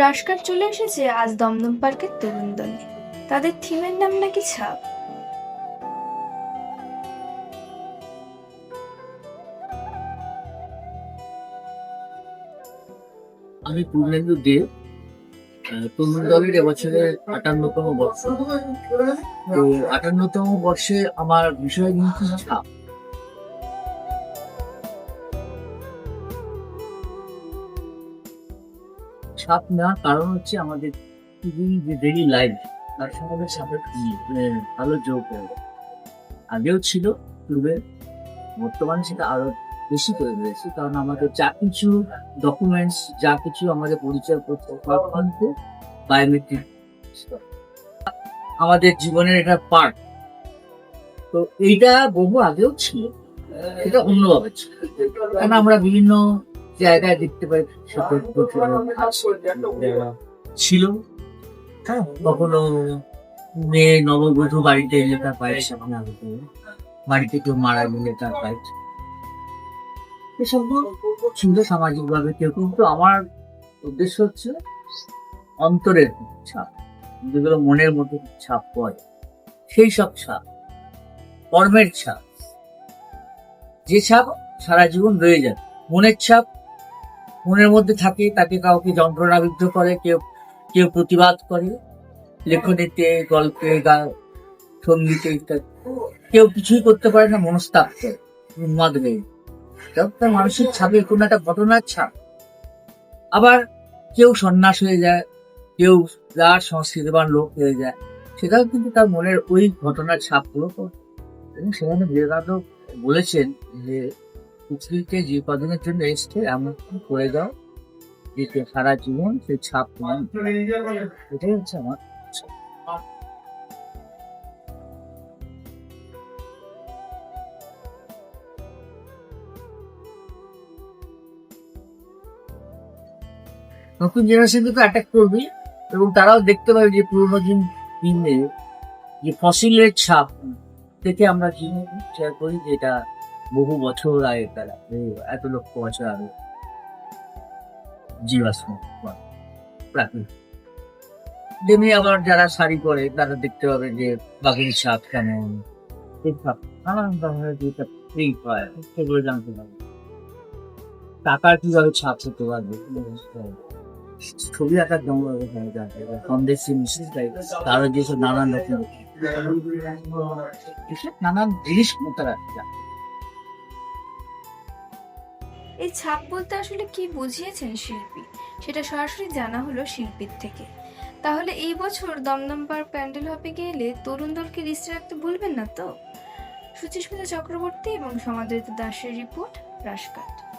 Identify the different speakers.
Speaker 1: রাশকার চলে এসেছে আজ দমদম পার্কের তরুণ দলে তাদের থিমের নাম নাকি ছাপ?
Speaker 2: আমি পূর্ণেন্দু দেব তরুণ দলের এবছরের আটান্নতম বর্ষ। তো আটান্নতম বর্ষে আমার বিষয় কিন্তু ছাপ। ছাপ নেওয়ার কারণ হচ্ছে আমাদের যে ডেলি লাইফ তার সঙ্গে ছাপের ভালো যোগ আগেও ছিল পূর্বে বর্তমানে সেটা আরও বেশি করে রয়েছে কারণ আমাদের যা কিছু ডকুমেন্টস যা কিছু আমাদের পরিচয় পত্র বায়োমেট্রিক আমাদের জীবনের একটা পার্ট তো এইটা বহু আগেও ছিল এটা অন্যভাবে ছিল। কারণ আমরা বিভিন্ন জায়গায় দেখতে পাই সকল ছিল? হ্যাঁ কখনো মেয়ে নববধূ বাড়িতে এলে তার পায়ের সামনে আগে বাড়িতে কেউ মারা গেলে তার পায়ের এসব ছিল সামাজিক ভাবে কেউ কিন্তু আমার উদ্দেশ্য হচ্ছে অন্তরের ছাপ। যেগুলো মনের মধ্যে ছাপ পড়ে সেই সব ছাপ কর্মের ছাপ। যে ছাপ সারা জীবন রয়ে যাবে। মনের ছাপ মনের মধ্যে থাকে, তাকে কাউকে যন্ত্রণাবিদ্ধ করে, কেউ কেউ প্রতিবাদ করে, লেখনীতে, গল্পে, গা, সঙ্গীতে ইত্যাদি। কেউ কিছুই করতে পারে না মনস্তাপ উন্মাদ এটা তার মানসিক ছাপে, কোনো একটা ঘটনার ছাপ। আবার কেউ সন্ন্যাস হয়ে যায়, কেউ যার সংস্কৃতিবান লোক হয়ে যায়, সেটাও কিন্তু তার মনের ওই ঘটনার ছাপগুলো। এবং সেখানে বিবেকানন্দ বলেছেন যে পৃথিবীতে যে কদিনের জন্য এসছে, এমন করে দাও? যে সারা জীবন সেই ছাপ এটাই হচ্ছে আমার নতুন জেনারেশনকে তো অ্যাটাক করবে, এবং তারাও দেখতে পাবে যে পুরোনো দিন, দিনে যে ফসিলের ছাপ থেকে আমরা জিনিস শেয়ার করি যেটা বহু বছর আগে তারা এত লক্ষ বছর আগে জীবাশ্ম আবার যারা শাড়ি পরে তারা দেখতে পাবে যে বাঘের ছাপ কেমন। নানান টাকার কীভাবে ছাপ হতে পারবে ছবি আঁকার জমা সন্দেশী তারও যেসব নানান রকম। নানান জিনিস তারা।
Speaker 1: এই ছাপ বলতে আসলে কি বুঝিয়েছেন শিল্পী? সেটা সরাসরি জানা হলো শিল্পীর থেকে। তাহলে এই বছর দমদম পার প্যান্ডেল হবে গেলে তরুণ দলকে লিস্টে রাখতে ভুলবেন না তো? সুচিস্মিতা চক্রবর্তী এবং সমাদৃত দাসের রিপোর্ট রাশকাট